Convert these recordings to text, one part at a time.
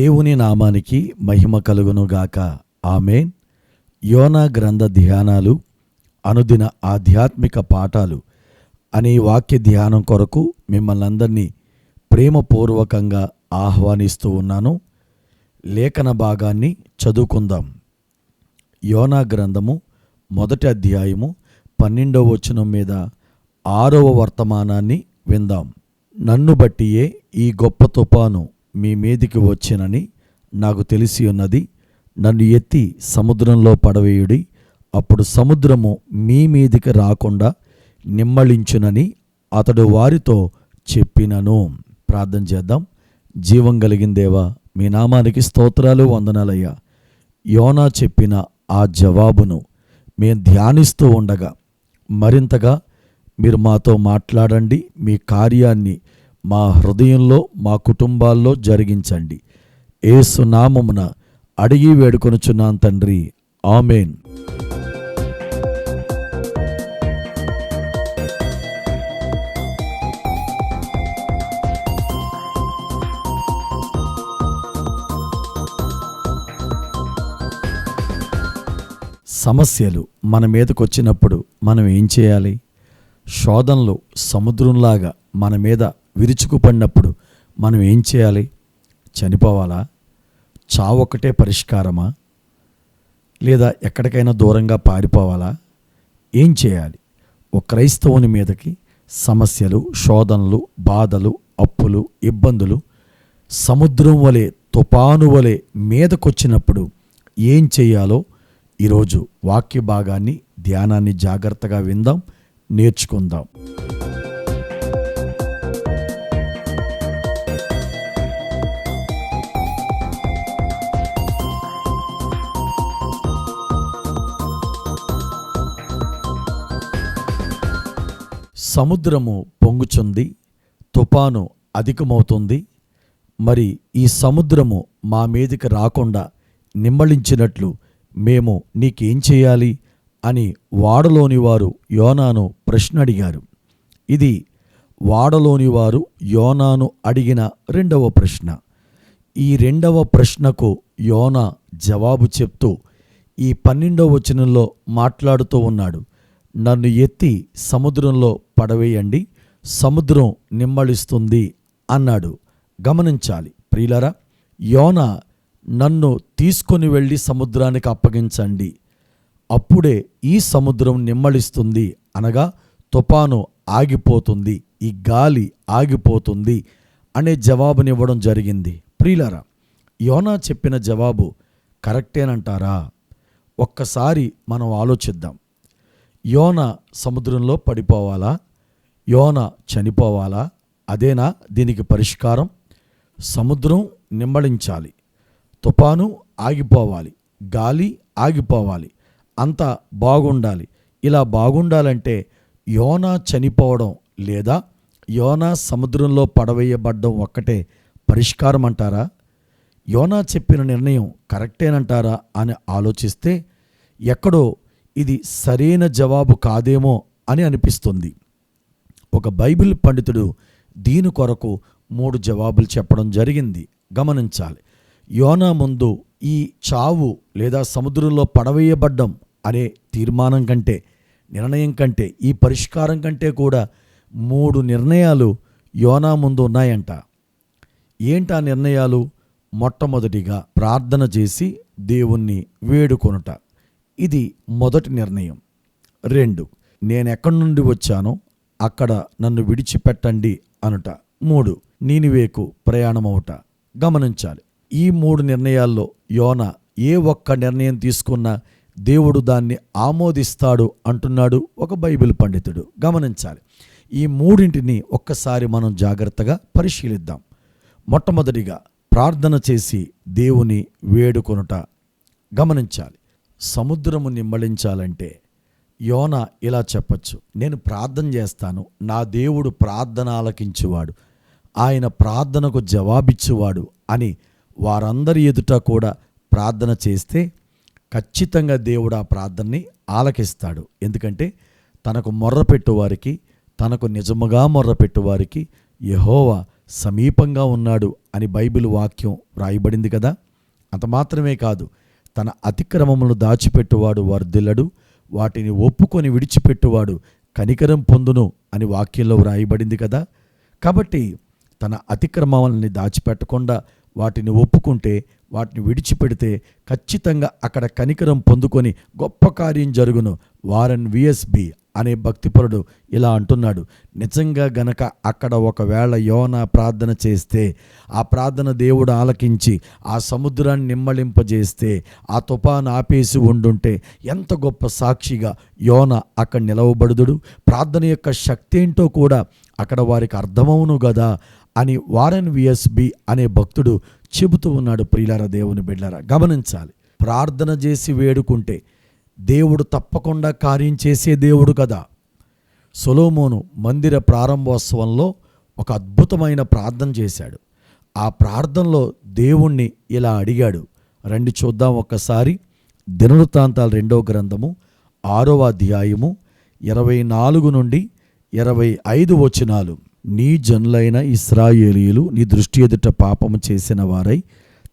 దేవుని నామానికి మహిమ కలుగునుగాక ఆమెన్. యోనా గ్రంథ ధ్యానాలు అనుదిన ఆధ్యాత్మిక పాఠాలు అనే వాక్య ధ్యానం కొరకు మిమ్మల్ని అందరినీ ప్రేమపూర్వకంగా ఆహ్వానిస్తూ ఉన్నాను. లేఖన భాగాన్ని చదువుకుందాం. యోనా గ్రంథము మొదటి అధ్యాయము పన్నెండవ వచనం మీద ఆరవ వర్తమానాన్ని విందాం. నన్ను బట్టియే ఈ గొప్ప తుపాను మీ మీదికి వచ్చినని నాకు తెలిసి ఉన్నది. నన్ను ఎత్తి సముద్రంలో పడవేయుడి. అప్పుడు సముద్రము మీ మీదికి రాకుండా నిమ్మళించునని అతడు వారితో చెప్పినను. ప్రార్థన చేద్దాం. జీవం కలిగిందేవా మీ నామానికి స్తోత్రాలు వందనాలయ్యా. యోనా చెప్పిన ఆ జవాబును మేము ధ్యానిస్తూ ఉండగా మరింతగా మీరు మాతో మాట్లాడండి మీ కార్యాన్ని మా హృదయంలో మా కుటుంబాల్లో జరిగించండి. ఏసు నామమున అడిగి వేడుకొనుచున్నాను తండ్రి. ఆమెన్. సమస్యలు మన మీదకు వచ్చినప్పుడు మనం ఏం చేయాలి? శోధనలు సముద్రంలాగా మన మీద విరుచుకుపడినప్పుడు మనం ఏం చేయాలి? చనిపోవాలా? చావొక్కటే పరిష్కారమా? లేదా ఎక్కడికైనా దూరంగా పారిపోవాలా? ఏం చేయాలి? ఒక క్రైస్తవుని మీదకి సమస్యలు శోధనలు బాధలు అప్పులు ఇబ్బందులు సముద్రం వలె తుపాను వలె మీదకొచ్చినప్పుడు ఏం చేయాలో ఈరోజు వాక్య భాగాన్ని ధ్యానాన్ని జాగ్రత్తగా విందాం నేర్చుకుందాం. సముద్రము పొంగుచుంది తుపాను అధికమవుతుంది. మరి ఈ సముద్రము మా మీదికి రాకుండా నిమ్మళించినట్లు మేము నీకేం చేయాలి? అని వాడలోని వారు యోనాను ప్రశ్న అడిగారు ఇది వాడలోని వారు యోనాను అడిగిన రెండవ ప్రశ్న. ఈ రెండవ ప్రశ్నకు యోనా జవాబు చెప్తూ ఈ పన్నెండవ వచనంలో మాట్లాడుతూ ఉన్నాడు. నన్ను ఎత్తి సముద్రంలో పడవేయండి సముద్రం నిమ్మళిస్తుంది అన్నాడు. గమనించాలి. ప్రియులరా యోన నన్ను తీసుకొని వెళ్ళి సముద్రానికి అప్పగించండి. అప్పుడే ఈ సముద్రం నిమ్మళిస్తుంది అనగా తుపాను ఆగిపోతుంది ఈ గాలి ఆగిపోతుంది అనే జవాబునివ్వడం జరిగింది. ప్రియులరా యోనా చెప్పిన జవాబు కరెక్టేనంటారా? ఒక్కసారి మనం ఆలోచిద్దాం. యోన సముద్రంలో పడిపోవాలా? యోన చనిపోవాలా? అదేనా దీనికి పరిష్కారం? సముద్రం నిమ్మళించాలి తుఫాను ఆగిపోవాలి. గాలి ఆగిపోవాలి. అంతా బాగుండాలి. ఇలా బాగుండాలంటే యోనా చనిపోవడం లేదా యోనా సముద్రంలో పడవేయబడ్డం ఒక్కటే పరిష్కారం అంటారా? యోనా చెప్పిన నిర్ణయం కరెక్టేనంటారా అని ఆలోచిస్తే ఎక్కడో ఇది సరైన జవాబు కాదేమో అని అనిపిస్తుంది. ఒక బైబిల్ పండితుడు దీని కొరకు మూడు జవాబులు చెప్పడం జరిగింది. గమనించాలి. యోనా ముందు ఈ చావు లేదా సముద్రంలో పడవేయబడ్డం అనే తీర్మానం కంటే నిర్ణయం కంటే ఈ పరిష్కారం కంటే కూడా మూడు నిర్ణయాలు యోనా ముందు ఉన్నాయంట. ఏంటా నిర్ణయాలు? మొట్టమొదటిగా ప్రార్థన చేసి దేవుణ్ణి వేడుకొనుట. ఇది మొదటి నిర్ణయం. రెండు నేను ఎక్కడి నుండి వచ్చానో అక్కడ నన్ను విడిచిపెట్టండి అనుట. మూడు నీనివేకు ప్రయాణమవుట. గమనించాలి. ఈ మూడు నిర్ణయాల్లో యోన ఏ ఒక్క నిర్ణయం తీసుకున్నా దేవుడు దాన్ని ఆమోదిస్తాడు అంటున్నాడు ఒక బైబిల్ పండితుడు. గమనించాలి. ఈ మూడింటిని ఒక్కసారి మనం జాగ్రత్తగా పరిశీలిద్దాం. మొట్టమొదటిగా ప్రార్థన చేసి దేవుని వేడుకొనుట. గమనించాలి. సముద్రము నిమ్మళించాలంటే యోన ఇలా చెప్పచ్చు నేను ప్రార్థన చేస్తాను నా దేవుడు ప్రార్థన ఆలకించువాడు ఆయన ప్రార్థనకు జవాబిచ్చువాడు అని వారందరి ఎదుట కూడా ప్రార్థన చేస్తే ఖచ్చితంగా దేవుడు ఆ ప్రార్థనని ఆలకిస్తాడు. ఎందుకంటే తనకు మొర్రపెట్టువారికి తనకు నిజముగా మొర్రపెట్టువారికి యహోవా సమీపంగా ఉన్నాడు అని బైబిల్ వాక్యం వ్రాయబడింది కదా? అంత మాత్రమే కాదు తన అతిక్రమములను దాచిపెట్టువాడు వర్ధిల్లడు వాటిని ఒప్పుకొని విడిచిపెట్టువాడు కనికరం పొందును అని వాక్యంలో వ్రాయబడింది కదా. కాబట్టి తన అతిక్రమాలని దాచిపెట్టకుండా వాటిని ఒప్పుకుంటే వాటిని విడిచిపెడితే ఖచ్చితంగా అక్కడ కనికరం పొందుకొని గొప్ప కార్యం జరుగును. వారన్ విఎస్బి అనే భక్తిపరుడు ఇలా అంటున్నాడు నిజంగా గనక అక్కడ ఒకవేళ యోన ప్రార్థన చేస్తే ఆ ప్రార్థన దేవుడు ఆలకించి ఆ సముద్రాన్ని నిమ్మళింపజేస్తే ఆ తుఫాను ఆపేసి ఉండుంటే ఎంత గొప్ప సాక్షిగా యోన అక్కడ నిలవబడుదుడు? ప్రార్థన యొక్క శక్తి ఏంటో కూడా అక్కడ వారికి అర్థమవును కదా అని వారన్ విఎస్బి అనే భక్తుడు చెబుతూ ఉన్నాడు ప్రియులార దేవుని బిడ్డారా గమనించాలి. ప్రార్థన చేసి వేడుకుంటే దేవుడు తప్పకుండా కార్యం చేసే దేవుడు కదా. సొలోమోను మందిర ప్రారంభోత్సవంలో ఒక అద్భుతమైన ప్రార్థన చేశాడు. ఆ ప్రార్థనలో దేవుణ్ణి ఇలా అడిగాడు. రండి చూద్దాం ఒక్కసారి. దినవృత్తాంతాలు రెండో గ్రంథము ఆరవ అధ్యాయము ఇరవై నాలుగు నుండి ఇరవై ఐదు వచనాలు. నీ జనులైన ఇస్రాయేలీలు నీ దృష్టి ఎదుట పాపము చేసిన వారై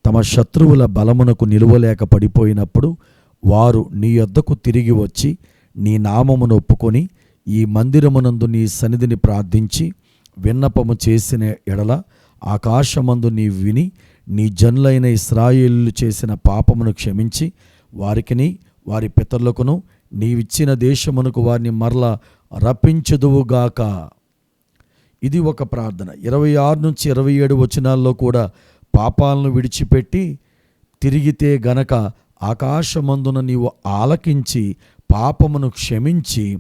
తమ శత్రువుల బలమునకు నిలువలేక పడిపోయినప్పుడు వారు నీ యొద్దకు తిరిగి వచ్చి నీ నామమును ఒప్పుకొని ఈ మందిరమునందు నీ సన్నిధిని ప్రార్థించి విన్నపము చేసిన ఎడల ఆకాశమందు నీ విని నీ జనులైన ఇస్రాయేలు చేసిన పాపమును క్షమించి వారికిని వారి పితరులకును నీవిచ్చిన దేశమునకు వారిని మరల రప్పించదువుగాక. ఇది ఒక ప్రార్థన. ఇరవై ఆరు నుంచి ఇరవై ఏడు వచనాల్లో కూడా పాపాలను విడిచిపెట్టి తిరిగితే గనక ఆకాశమందున నీవు ఆలకించి పాపమును క్షమించి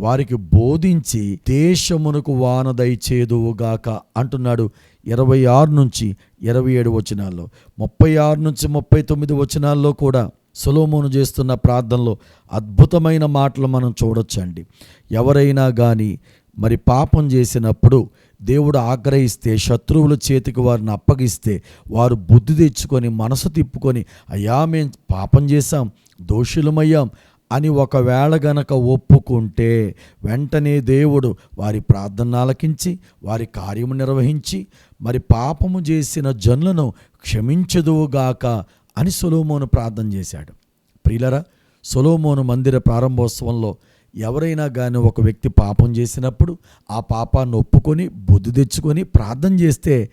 వారికి బోధించి దేశమునకు వాన దయచేదువుగాక అంటున్నాడు ఇరవై ఆరు నుంచి ఇరవై ఏడు వచనాల్లో. ముప్పై ఆరు నుంచి ముప్పై తొమ్మిది వచనాల్లో కూడా సులోమోను చేస్తున్న ప్రార్థనలో అద్భుతమైన మాటలు మనం చూడొచ్చండి. ఎవరైనా కానీ మరి పాపం చేసినప్పుడు దేవుడు ఆగ్రహిస్తే శత్రువుల చేతికి వారిని అప్పగిస్తే వారు బుద్ధి తెచ్చుకొని మనసు తిప్పుకొని అయ్యా మేం పాపం చేశాం దోషులమయ్యాం అని ఒకవేళ గనక ఒప్పుకుంటే వెంటనే దేవుడు వారి ప్రార్థన ఆలకించి వారి కార్యము నిర్వహించి మరి పాపము చేసిన జనులను క్షమించదువుగాక అని సొలోమోను ప్రార్థన చేశాడు. ప్రియులరా సొలోమోను మందిర ప్రారంభోత్సవంలో ఎవరైనా కానీ ఒక వ్యక్తి పాపం చేసినప్పుడు ఆ పాపాన్ని ఒప్పుకొని బుద్ధి తెచ్చుకొని ప్రార్థన చేస్తే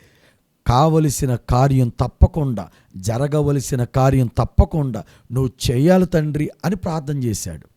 కావలసిన కార్యం తప్పకుండా జరగవలసిన కార్యం తప్పకుండా నువ్వు చేయాలి తండ్రి అని ప్రార్థన చేశాడు.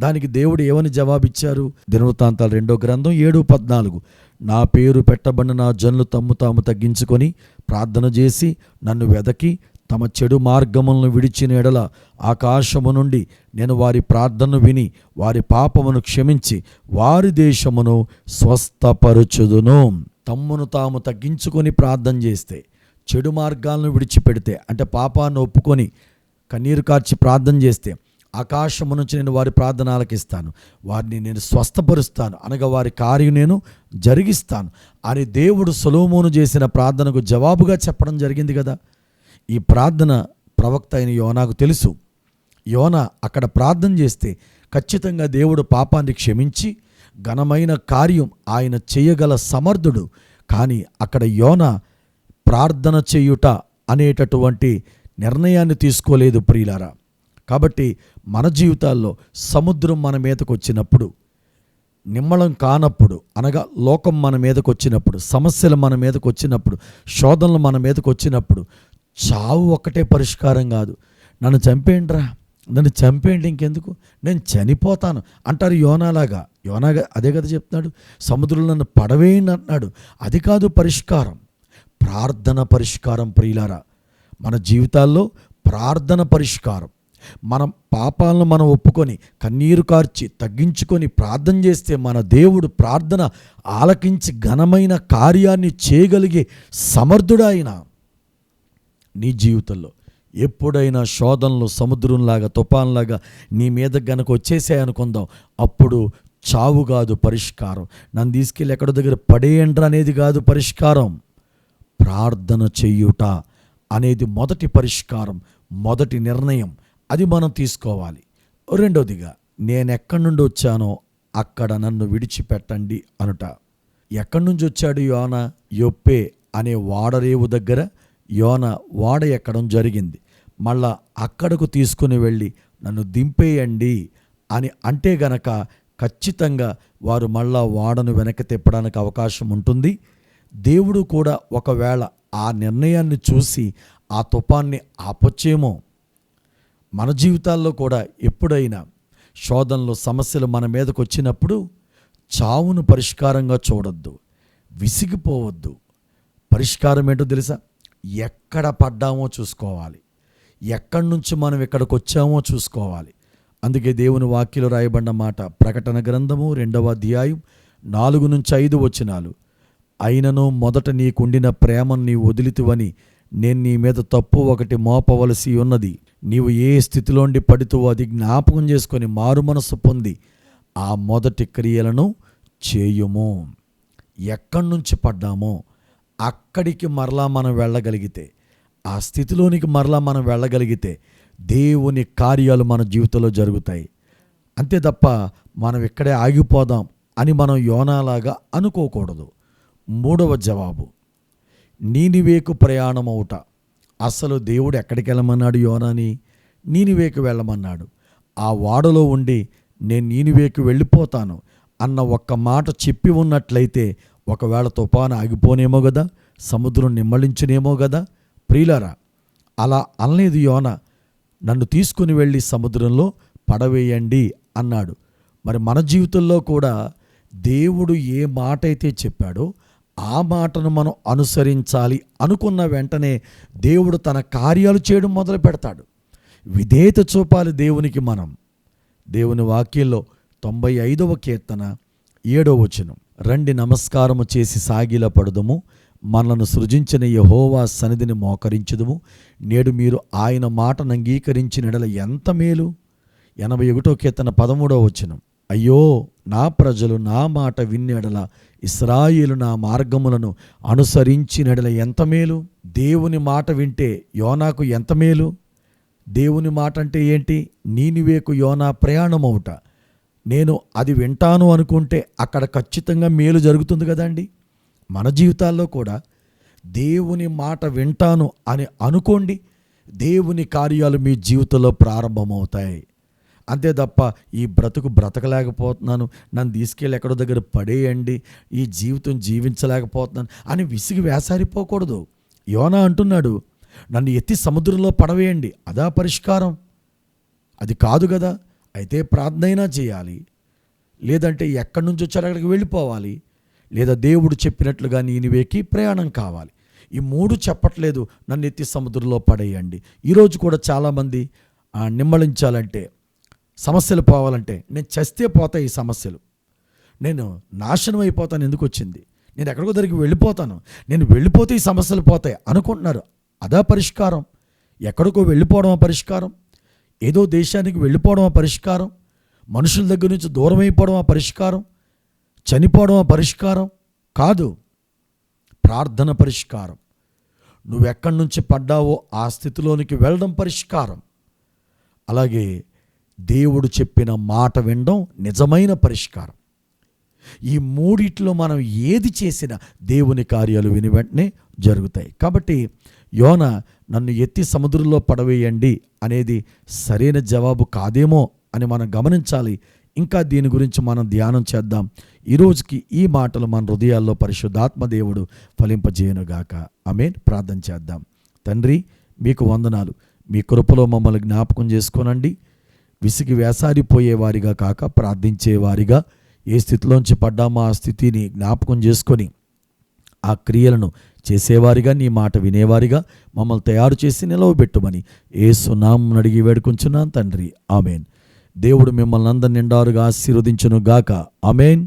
దానికి దేవుడు ఏమని జవాబిచ్చారు? దినవృత్తాంతాలు రెండో గ్రంథం ఏడు పద్నాలుగు. నా పేరు పెట్టబడిన నా జనులు తమ్ము తాము తగ్గించుకొని ప్రార్థన చేసి నన్ను వెదకి తమ చెడు మార్గములను విడిచిన ఎడల ఆకాశము నుండి నేను వారి ప్రార్థనను విని వారి పాపమును క్షమించి వారి దేశమును స్వస్థపరుచుదును. తమ్మును తాము తగ్గించుకొని ప్రార్థన చేస్తే చెడు మార్గాలను విడిచిపెడితే అంటే పాపాన్ని ఒప్పుకొని కన్నీరు కార్చి ప్రార్థన చేస్తే ఆకాశము నుంచి నేను వారి ప్రార్థన ఆలకిస్తాను వారిని నేను స్వస్థపరుస్తాను. అనగా వారి కార్యం నేను జరిగిస్తాను. అని దేవుడు సొలోమోను చేసిన ప్రార్థనకు జవాబుగా చెప్పడం జరిగింది కదా. ఈ ప్రార్థన ప్రవక్త అయిన యోనాకు తెలుసు. యోన అక్కడ ప్రార్థన చేస్తే ఖచ్చితంగా దేవుడు పాపాన్ని క్షమించి ఘనమైన కార్యం ఆయన చేయగల సమర్థుడు. కానీ అక్కడ యోన ప్రార్థన చేయుట అనేటటువంటి నిర్ణయాన్ని తీసుకోలేదు ప్రియులారా. కాబట్టి మన జీవితాల్లో సముద్రం మన మీదకు వచ్చినప్పుడు నిమ్మళం కానప్పుడు అనగా లోకం మన మీదకు వచ్చినప్పుడు సమస్యలు మన మీదకు వచ్చినప్పుడు శోధనలు మన మీదకు వచ్చినప్పుడు చావు ఒక్కటే పరిష్కారం కాదు. నన్ను చంపేయండిరా. నన్ను చంపేయండి ఇంకెందుకు? నేను చనిపోతాను. అంటారు యోనాలాగా. యోనాగా అదే కదా చెప్తున్నాడు. సముద్రంలో నన్ను పడవేయండి అంటున్నాడు. అది కాదు పరిష్కారం. ప్రార్థన పరిష్కారం ప్రియులారా. మన జీవితాల్లో ప్రార్థన పరిష్కారం. మనం పాపాలను మనం ఒప్పుకొని కన్నీరు కార్చి తగ్గించుకొని ప్రార్థన చేస్తే మన దేవుడు ప్రార్థన ఆలకించి ఘనమైన కార్యాన్ని చేయగలిగే సమర్థుడాయన. నీ జీవితంలో. ఎప్పుడైనా శోధనలు సముద్రంలాగా తుఫాన్లాగా నీ మీద గనక వచ్చేసాయనుకుందాం అప్పుడు చావు కాదు పరిష్కారం. నన్ను తీసుకెళ్ళి ఎక్కడో దగ్గర పడేయండ్ర అనేది కాదు పరిష్కారం. ప్రార్థన చెయ్యుట అనేది మొదటి పరిష్కారం మొదటి నిర్ణయం. అది మనం తీసుకోవాలి. రెండవదిగా నేను ఎక్కడి నుండి వచ్చానో అక్కడ నన్ను విడిచిపెట్టండి అనుట. ఎక్కడి నుంచి వచ్చాడు యోన? యొప్పే అనే వాడరేవు దగ్గర యోన వాడ ఎక్కడం జరిగింది. మళ్ళా అక్కడకు తీసుకుని వెళ్ళి నన్ను దింపేయండి అని అంటే గనక ఖచ్చితంగా వారు మళ్ళా వాడను వెనక్కి తిప్పడానికి అవకాశం ఉంటుంది. దేవుడు కూడా ఒకవేళ ఆ నిర్ణయాన్ని చూసి ఆ తుపాన్ని ఆపొచ్చేమో. మన జీవితాల్లో కూడా ఎప్పుడైనా శోధనలు సమస్యలు మన మీదకు వచ్చినప్పుడు చావును పరిష్కారంగా చూడొద్దు విసిగిపోవద్దు. పరిష్కారం ఏంటో తెలుసా? ఎక్కడ పడ్డామో చూసుకోవాలి. ఎక్కడి నుంచి మనం ఇక్కడికి వచ్చామో చూసుకోవాలి. అందుకే దేవుని వాక్యలో రాయబడిన మాట ప్రకటన గ్రంథము రెండవ అధ్యాయం నాలుగు నుంచి ఐదు వచ్చినాలు అయినను మొదట నీకుండిన ప్రేమను నీ వదిలితువని నేను నీ మీద తప్పు ఒకటి మోపవలసి ఉన్నది. నీవు ఏ స్థితిలోండి పడుతూ అది జ్ఞాపకం చేసుకొని మారు మనసు పొంది ఆ మొదటి క్రియలను చేయుము. ఎక్కడి నుంచి పడ్డామో అక్కడికి మరలా మనం వెళ్ళగలిగితే ఆ స్థితిలోనికి మరలా మనం వెళ్ళగలిగితే దేవుని కార్యాలు మన జీవితంలో జరుగుతాయి. అంతే తప్ప మనం ఇక్కడే ఆగిపోదాం అని మనం యోనాలాగా అనుకోకూడదు. మూడవ జవాబు నీనివేకు ప్రయాణమవుట అసలు దేవుడు ఎక్కడికి వెళ్ళమన్నాడు యోనాని? నీనివేకు వెళ్ళమన్నాడు. ఆ వాడలో ఉండి నేను నీనివేకు వెళ్ళిపోతాను అన్న ఒక్క మాట చెప్పి ఉన్నట్లయితే ఒకవేళ తుఫాను ఆగిపోనేమో కదా సముద్రం నిమ్మళించునేమో కదా ప్రియులరా అలా అనలేదు యోన నన్ను తీసుకుని వెళ్ళి సముద్రంలో పడవేయండి అన్నాడు. మరి మన జీవితంలో కూడా దేవుడు ఏ మాట అయితే చెప్పాడో ఆ మాటను మనం అనుసరించాలి అనుకున్న వెంటనే దేవుడు తన కార్యాలు చేయడం మొదలు పెడతాడు. విధేయత చూపాలి దేవునికి మనం. దేవుని వాక్యంలో తొంభై ఐదవ కీర్తన ఏడవ వచనం. రండి నమస్కారము చేసి సాగిల పడదుము మనలను సృజించిన యహోవా సన్నిధిని మోకరించుదుము. నేడు మీరు ఆయన మాటను అంగీకరించిన ఎంత మేలు? ఎనభై ఒకటో కీర్తన పదమూడవ వచనం. అయ్యో నా ప్రజలు నా మాట విన్నెడల ఇస్రాయిలు నా మార్గములను అనుసరించినడల ఎంత మేలు? దేవుని మాట వింటే యోనాకు ఎంత మేలు? దేవుని మాట అంటే ఏంటి? నీనివేకు యోనా ప్రయాణమవుట నేను అది వింటాను అనుకుంటే అక్కడ ఖచ్చితంగా మేలు జరుగుతుంది కదండి. మన జీవితాల్లో కూడా దేవుని మాట వింటాను అని అనుకోండి దేవుని కార్యాలు మీ జీవితంలో ప్రారంభమవుతాయి. అంతే తప్ప ఈ బ్రతుకు బ్రతకలేకపోతున్నాను నన్ను తీసుకెళ్ళి ఎక్కడో దగ్గర పడేయండి ఈ జీవితం జీవించలేకపోతున్నాను అని విసిగి వేసారిపోకూడదు. యోనా అంటున్నాడు నన్ను ఎత్తి సముద్రంలో పడవేయండి అదా పరిష్కారం. అది కాదు కదా. అయితే ప్రార్థన అయినా చేయాలి. లేదంటే ఎక్కడి నుంచి వచ్చారో అక్కడికి వెళ్ళిపోవాలి. లేదా దేవుడు చెప్పినట్లుగా నీనివేకి ప్రయాణం కావాలి. ఈ మూడు చెప్పట్లేదు. నన్ను ఎత్తి సముద్రంలో పడేయండి. ఈరోజు కూడా చాలామంది నిమ్మళించాలంటే సమస్యలు పోవాలంటే నేను చస్తే పోతాయి ఈ సమస్యలు. నేను నాశనం అయిపోతాను ఎందుకు వచ్చింది? నేను ఎక్కడికో దగ్గరికి వెళ్ళిపోతాను. నేను వెళ్ళిపోతే ఈ సమస్యలు పోతాయి అనుకుంటున్నారు. అదా పరిష్కారం. ఎక్కడికో వెళ్ళిపోవడం పరిష్కారం. ఏదో దేశానికి వెళ్ళిపోవడం పరిష్కారం మనుషుల దగ్గర నుంచి దూరం అయిపోవడం పరిష్కారం చనిపోవడం పరిష్కారం కాదు. ప్రార్థన పరిష్కారం. నువ్వెక్కడి నుంచి పడ్డావో ఆ స్థితిలోనికి వెళ్ళడం పరిష్కారం. అలాగే దేవుడు చెప్పిన మాట వినడం నిజమైన పరిష్కారం. ఈ మూడిట్లో మనం ఏది చేసినా దేవుని కార్యాలు విని వెంటనే జరుగుతాయి. కాబట్టి యోన నన్ను ఎత్తి సముద్రంలో పడవేయండి అనేది సరైన జవాబు కాదేమో అని మనం గమనించాలి. ఇంకా దీని గురించి మనం ధ్యానం చేద్దాం. ఈరోజుకి ఈ మాటలు మన హృదయాల్లో పరిశుద్ధాత్మ దేవుడు ఫలింపజేయనుగాక. ఆమె ప్రార్థన చేద్దాం. తండ్రి మీకు వందనాలు. మీ కృపలో మమ్మల్ని జ్ఞాపకం చేసుకోనండి. విసిగి వేసారిపోయేవారిగా కాక ప్రార్థించేవారిగా ఏ స్థితిలోంచి పడ్డామో ఆ స్థితిని జ్ఞాపకం చేసుకొని ఆ క్రియలను చేసేవారిగా నీ మాట వినేవారిగా మమ్మల్ని తయారు చేసి నిలవబెట్టుమని ఏసునాం అడిగి వేడుకుంటున్నాను తండ్రి. ఆమెన్. దేవుడు మిమ్మల్ని అందరి నిండారుగా ఆశీర్వదించును గాక ఆమెన్.